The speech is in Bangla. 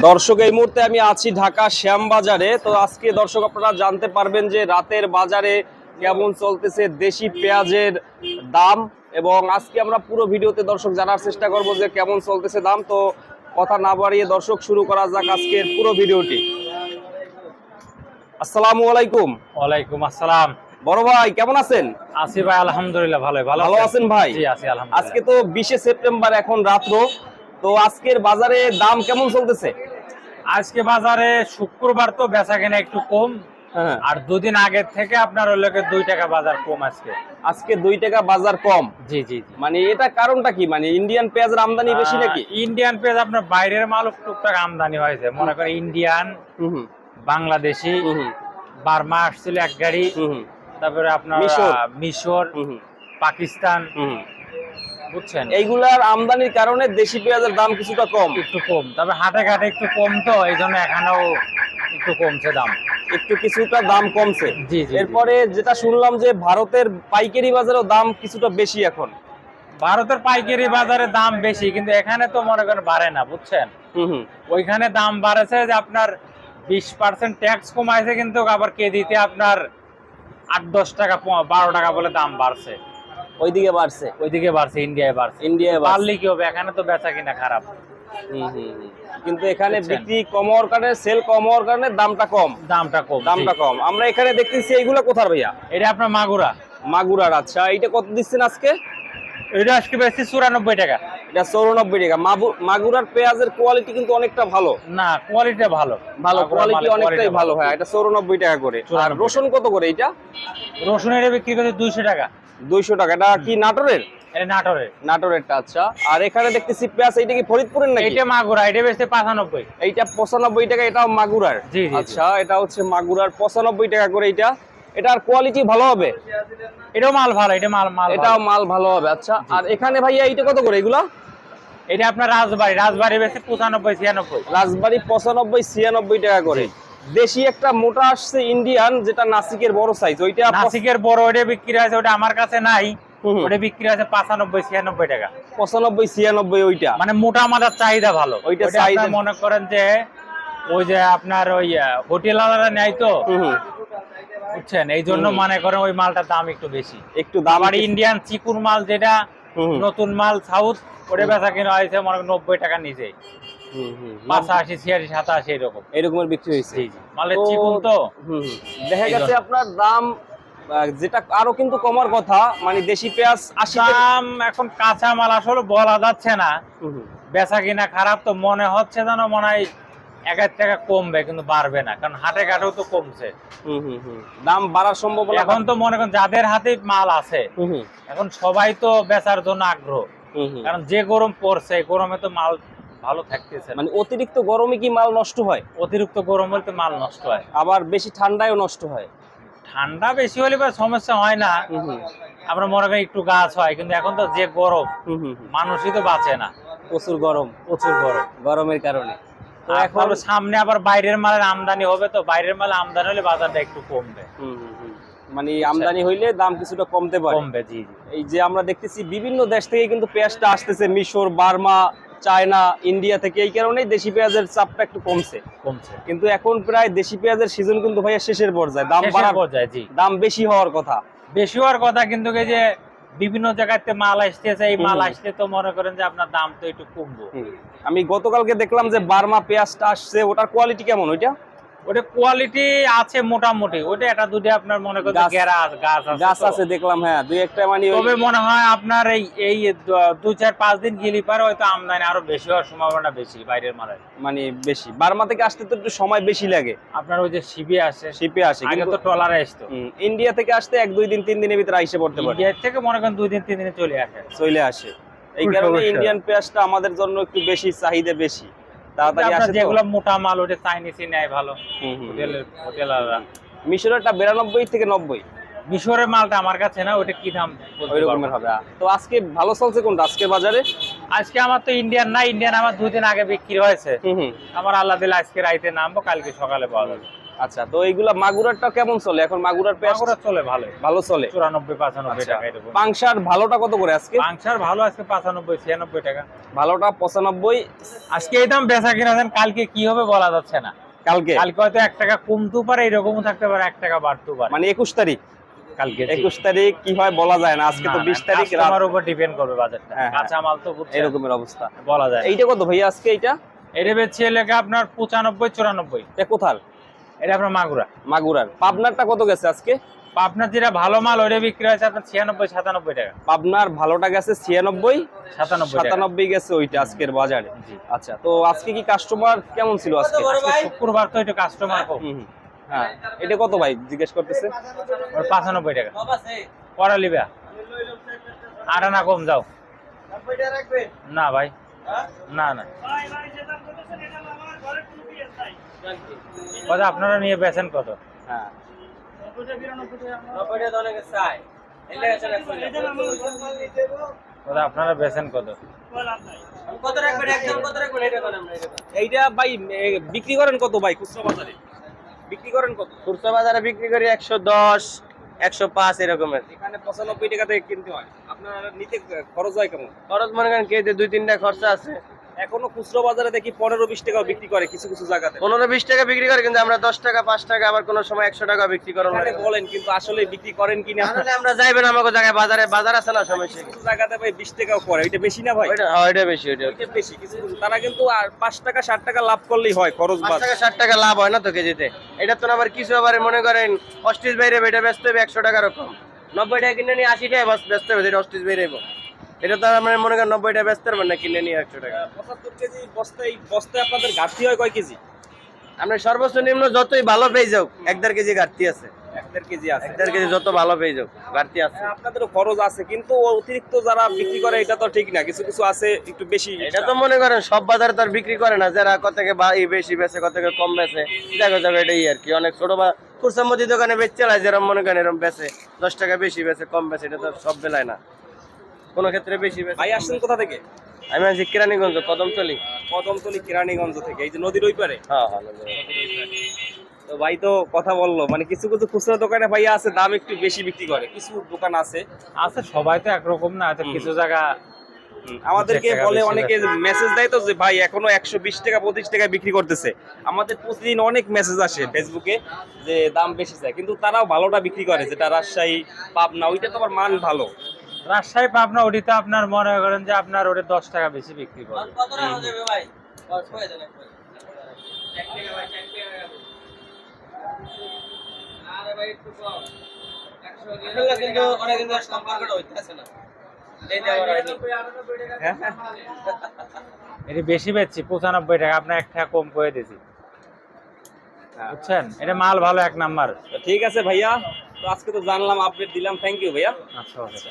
দর্শক এই মুহূর্তে আমি আছি ঢাকা শ্যামবাজারে। তো আজকে দর্শক আপনারা জানতে পারবেন যে রাতের বাজারে কেমন চলতেছে দেশি পেঁয়াজের দাম এবং আজকে আমরা পুরো ভিডিওতে দর্শক জানার চেষ্টা করব যে কেমন চলতেছে দাম। তো কথা না বাড়িয়ে দর্শক শুরু করা যাক আজকের পুরো ভিডিওটি। আসসালামু আলাইকুম। ওয়ালাইকুম আসসালাম। বড় ভাই কেমন আছেন? আছি ভাই আলহামদুলিল্লাহ ভালো ভালো আছেন? ভাই? আজকে তো বিশে সেপ্টেম্বর এখন রাত্র। তো আজকের বাজারে দাম কেমন চলতেছে? আজকে বাজারে শুক্রবার তো বেচা কেনা একটু কম হ্যাঁ। আর দুদিন আগের থেকে আপনার ওই লোকে দুই টাকা বাজার কম আজকে। আজকে দুই টাকা বাজার কম? জি জি মানে এটা কারণটা কি? মানে ইন্ডিয়ান পেঁয়াজের আমদানি বেশি নাকি? ইন্ডিয়ান পেঁয়াজ আপনার বাইরের মাল টুকটাক আমদানি হয়েছে। মনে করেন ইন্ডিয়ান বাংলাদেশি বার্মা আসছিল এক গাড়ি তারপরে আপনার মিশর। পাকিস্তান। বুঝছেন? এইগুলার আমদানির কারণে দেশি পেঁয়াজের দাম কিছুটা কম। একটু কম তবে হাটে ঘাটে একটু কম তো এই জন্য এখানেও একটু কমছে দাম। একটু কিছুটা দাম কমছে। জি এরপরে যেটা শুনলাম যে ভারতের পাইকারি বাজারেও দাম কিছুটা বেশি এখন। ভারতের পাইকারি বাজারে দাম বেশি কিন্তু এখানে তো মনে করেন বাড়ে না বুঝছেন? ওইখানে দাম বাড়েছে যে আপনার বিশ পার্সেন্ট ট্যাক্স কমাইছে কিন্তু আবার কেজিতে আপনার আট দশ টাকা বারো টাকা বলে দাম বাড়ছে। ওইদিকে বাড়ছে। ওইদিকে বাড়ছে ইন্ডিয়ায় বাড়ছে। ইন্ডিয়ায় বাড়লে কি হবে? এখানে তো বেচা কিনা খারাপ। কিন্তু এখানে বিক্রি কম হওয়ার কারণে সেল কম হওয়ার কারণে দামটা কম। দামটা কম দামটা কম। আমরা এখানে দেখতেছি এইগুলো কোথার ভাইয়া? এটা আপনার মাগুরা। মাগুরার আচ্ছা। এটা কত দিচ্ছেন আজকে? এটা আজকে বেশি চুরানব্বই টাকা। এটা চৌরানব্বই টাকা। মাগুরার পেঁয়াজের কোয়ালিটি কিন্তু অনেকটা ভালো। না কোয়ালিটি ভালো। ভালো কোয়ালিটি অনেকটাই ভালো। হয়। এটা চৌরানব্বই টাকা করে। আর রসুন কত করে এটা রসুন এটা বিক্রি করছে দুইশো টাকা। দুইশো টাকা। এটা কি নাটোরের? এটা নাটোরের। নাটোরেরটা আচ্ছা। আর এখানে দেখতেছি পেঁয়াজ এইটা কি ফরিদপুরের নাকি? এইটা মাগুরা এটা বেশি পাঁচানব্বই। এইটা পঁচানব্বই টাকা এটাও মাগুরার। আচ্ছা এটা হচ্ছে মাগুরার পঁচানব্বই টাকা করে এটা এটার কোয়ালিটি ভালো হবে? এটাও মাল ভালো এটা মাল মাল এটাও মাল ভালো হবে আচ্ছা। আর এখানে ভাইয়া এইটা কত করে এগুলা? এটা আপনার রাজবাড়ি রাজবাড়ি বেশি পঁচানব্বই ছিয়ানব্বই। রাজবাড়ি পঁচানব্বই ছিয়ানব্বই টাকা করে। দেশি একটা মোটা আসছে ইন্ডিয়ান যেটা নাসিকের বড় সাইজ ওইটা নাসিকের বড় ওটা বিক্রি আছে ওটা আমার কাছে নাই। ওটা বিক্রি আছে পাঁচানব্বই ছিয়ানব্বই টাকা। পঁচানব্বই ছিয়ানব্বই ওইটা। মানে মোটা মাদার চাহিদা ভালো। ওইটা ওইটা চাহিদা- মনে করেন যে ওই যে আপনার ওই হোটেল আলাদা নেয় তো। বুঝছেন? এই জন্য মনে করেন ওই মালটার দাম একটু বেশি। একটু দাম ইন্ডিয়ান চিকুর মাল যেটা। নতুন মাল সাউথ ওটা বেচা কিনা হয়েছে মনে করেন নব্বই টাকা নিচে। পাঁচাশি ছিয়াশি সাতাশি এরকম এরকমের বিক্রি হয়েছে মালের চিকুন তো। দেখা গেছে আপনার দাম যেটা আরও কিন্তু কমার কথা মানে দেশি পেঁয়াজ আশি দাম এখন কাঁচা মাল আসলে বলা যাচ্ছে না। বেচা কিনা খারাপ তো মনে হচ্ছে যেন মনে হয় এক টাকা কমবে কিন্তু বাড়বে না কারণ হাটে ঘাটেও তো কমছে। দাম বাড়ার সম্ভাবনা এখন তো মনে করেন যাদের হাতে মাল আছে। এখন সবাই তো বেচার জন্য আগ্রহ। কারণ যে গরম পড়ছে গরমে তো মাল ভালো থাকতেছে মানে অতিরিক্ত গরমে কি মাল নষ্ট হয়? অতিরিক্ত গরম হলে তো মাল নষ্ট হয়। আবার বেশি ঠান্ডায়ও নষ্ট হয়। ঠান্ডা বেশি হলে বা সমস্যা হয় না। আমরা মনে করি একটু গাছ হয় কিন্তু এখন তো যে গরম। মানুষই তো বাঁচে না। প্রচুর গরম। প্রচুর গরম। গরমের কারণে। তো এখন সামনে আবার বাইরের মালের আমদানি হবে তো বাইরের মাল আমদানি হলে বাজারটা একটু কমবে। মানে আমদানি হইলে দাম কিছুটা কমতে পারে। কমবে জি জি। এই যে আমরা দেখতেছি বিভিন্ন দেশ থেকে কিন্তু পেঁয়াজটা আসতেছে মিশর বার্মা চায়না ইন্ডিয়া থেকে এই কারণেই দেশি পেঁয়াজের চাপটা একটু কমছে। কমছে। কিন্তু এখন প্রায় দেশি পেঁয়াজের সিজন কিন্তু ভাইয়া শেষের পর্যায়ে দাম বাড়া বাড়ার পর্যায়ে জি। দাম বেশি হওয়ার কথা। বেশি হওয়ার কথা কিন্তু এই যে বিভিন্ন জায়গাতে মাল আসতেছে এই মাল আসতে আসলে তো মনে করেন যে আপনার দাম তো একটু কমবো। আমি গতকালকে দেখলাম যে বার্মা পেঁয়াজটা আসছে ওটার কোয়ালিটি কেমন ওইটা? ওটা কোয়ালিটি আছে মোটামুটি। ওটা এটা দুটো আপনার মনে করেন গাছ- গেরা গাছ আছে গাছ আছে দেখলাম হ্যাঁ দুই একটা মানে তবে মনে হয় আপনার এই এই চার পাঁচ দিন গেলি পারে হয়তো আমদানি আরও বেশি হওয়ার সম্ভাবনা বেশি বাইরের মালের। মানে বেশি। বার্মা থেকে আসতে তো একটু সময় বেশি লাগে। আপনার ওই যে শিবি আসে শিপে আসে আগে তো ট্রলারে আসতো। ইন্ডিয়া থেকে আসতে এক দুই দিন তিন দিনের ভিতরে আইসে পড়তে পারে। ইন্ডিয়ার থেকে মনে করেন দুই দিন তিন দিনে চলে আসে। চলে আসে। এই কারণে। ইন্ডিয়ান পেঁয়াজটা আমাদের জন্য একটু বেশি চাহিদা বেশি। তাড়াতাড়ি আসে যেগুলো মোটা মাল ওটা চাইনিজই নেয় ভালো। হোটেলের হোটেলাররা। মিশরেরটা বিরানব্বই থেকে নব্বই। মিশরের মালটা আমার কাছে না ওটা কি দাম ওই রকমের হবে তো আজকে ভালো চলছে কোনটা? আজকে বাজারে? আজকে আমার তো ইন্ডিয়ান না ইন্ডিয়ান আমার দুদিন আগে বিক্রি হয়েছে। আমার আল্লাহ দিলে আজকে রাইতে নামবো কালকে সকালে পাওয়া যাবে। আচ্ছা তো এইগুলা মাগুরারটা কেমন চলে? এখন মাগুরার পেঁয়াজ মাগুরা চলে ভালো। ভালো চলে? চুরানব্বই পাঁচানব্বই আচ্ছা। টাকা এরকম। পাংশার ভালোটা কত করে আজকে? পাংশার ভালো আজকে পাঁচানব্বই ছিয়ানব্বই টাকা। ভালোটা পঁচানব্বই। আজকে এই দাম বেচা কিনা দেন কালকে কি হবে বলা যাচ্ছে না। কালকে? কালকে হয়তো এক টাকা কমতেও পারে এরকমও থাকতে পারে এক টাকা বাড়তেও পারে। মানে একুশ তারিখ? কালকে জি। একুশ তারিখ কি হয় বলা যায় না আজকে তো না, বিশ না, তারিখ রাত। কাস্টমার উপর ডিপেন্ড করবে বাজারটা। হ্যাঁ, হ্যাঁ। কাঁচা মাল তো বুঝছেন, এরকমের অবস্থা। বলা যায় এইটা কত ভাইয়া আজকে এইটা? এটা বেচছে এলাকা আপনার পঁচানব্বই চুরানব্বই। এটা কোথার এটা আপনার মাগুরা। মাগুরার। পাবনারটা কত গেছে আজকে? আপনার যেটা ভালো মাল ওইটা বিক্রি হয়েছে আপনার ছিয়ানব্বই সাতানব্বই টাকা। পাবনার ভালোটা গেছে ছিয়ানব্বই সাতানব্বই সাতানব্বই গেছে ওইটা আজকের বাজারে। জি। আচ্ছা তো আজকে কি কাস্টমার কেমন ছিল আজকে? শুক্রবার তো একটু কাস্টমার। হ্যাঁ এটা কত ভাই জিজ্ঞেস করতেছে? পাঁচানব্বই টাকা। পড়া লিবা। আর না কম যাও। না ভাই। না না। কত? আপনারা নিয়ে বেছেন কত? হ্যাঁ। আপনারা বেছেন কত? এইটা ভাই বিক্রি করেন কত ভাই? খুচরা বাজারে? বিক্রি করেন কত? খুচরা বাজারে বিক্রি করি একশো দশ একশো পাঁচ এরকমের। এখানে পঁচানব্বই টাকা থেকে কিনতে হয়। আপনার নিতে খরচ হয় কেমন? খরচ মনে করেন কেজিতে দুই তিনটা খরচা আছে। এখনও খুচরো বাজারে দেখি পনেরো বিশ টাকা বিক্রি করে কিছু কিছু জায়গাতে। পনেরো বিশ টাকা বিক্রি করে কিন্তু আমরা দশ টাকা পাঁচ টাকা আবার কোনো সময় একশো টাকা বিক্রি করেন বলেন কিন্তু আসলে বিক্রি করেন কিনা আমরা যাইবেন আমাকে জায়গায় বাজারে বাজার আছে না সমস্যা কিছু জায়গাতে ভাই বিশ টাকাও করে ওইটা বেশি না ভাই? ওইটা হ্যাঁ, বেশি ওইটা বেশি কিছু তারা কিন্তু আর পাঁচ টাকা ষাট টাকা লাভ করলেই হয় খরচ পাঁচ টাকা ষাট টাকা লাভ হয় না তো কেজিতে। এটা তো আবার কিছু আবার মনে করেন অস্টিস বাইরে এটা ব্যস্ত হবে একশো টাকার কম। নব্বই টাকা কিনে নিয়ে আশি টাকা ব্যস্ত হবে অস্টিস বাইরে এটা তো আমরা মনে করেন নব্বই টাকা ব্যস্ত পারবেন না কিনে নিয়ে একশো টাকা। পঁচাত্তর কেজি বস্তায় বস্তায় আপনাদের ঘাটতি হয় কয় কেজি? আমরা সর্বোচ্চ নিম্ন যতই ভালো পেয়ে যাও এক দেড় কেজি ঘাটতি আছে। এক দেড় কেজি আছে। এক দেড় কেজি যত ভালো পেয়ে যাও ঘাটতি আছে। আপনাদেরও খরচ আছে কিন্তু অতিরিক্ত যারা বিক্রি করে এটা তো ঠিক না। কিছু কিছু আছে একটু বেশি। এটা তো মনে করেন সব বাজারে তো আর বিক্রি করে না যারা কত থেকে বেশি বেচে কত থেকে কম বেচে দেখো দেখো এটাই আর কি। অনেক ছোট বা খুরসামতি দোকানে বেচে চালায় যেরকম মনে করেন এরকম বেচে দশ টাকা বেশি বেচে কম বেচে এটা তো সব বেলায় না। কোনো ক্ষেত্রে বেশি ভাই আসছেন কোথা থেকে? আমি আছি কিরানীগঞ্জ কদম চলি কদমতলি কেরানীগঞ্জ থেকে এই যে নদীর ওই পারে? হ্যাঁ হ্যাঁ তো ভাই তো কথা বলল মানে কিছু কিছু খুচরা দোকানে ভাইয়া আছে দাম একটু বেশি বিক্রি করে কিছু দোকান আছে? আছে সবাই তো একরকম না হয়তো কিছু জায়গা আমাদেরকে বলে অনেকে মেসেজ দেয় তো যে ভাই এখনও একশো বিশ টাকা পঁচিশ টাকা বিক্রি করতেছে। আমাদের প্রতিদিন অনেক মেসেজ আসে ফেসবুকে যে দাম বেশি চায় কিন্তু তারাও ভালোটা বিক্রি করে যেটা রাজশাহী পাবনা ওইটা তো আবার মান ভালো। রাজশাহী পাবনা ওটিতে আপনার মনে করেন যে আপনার ওটা দশ টাকা বেশি বিক্রি করে। হ্যাঁ এটা বেশি বেচছি পঁচানব্বই টাকা। আপনার এক টাকা কম করে দিয়েছি। বুঝছেন? এটা মাল ভালো এক নাম্বার। তো ঠিক আছে ভাইয়া। তো আজকে তো জানলাম আপডেট দিলাম। থ্যাংক ইউ ভাইয়া। আচ্ছা আচ্ছা।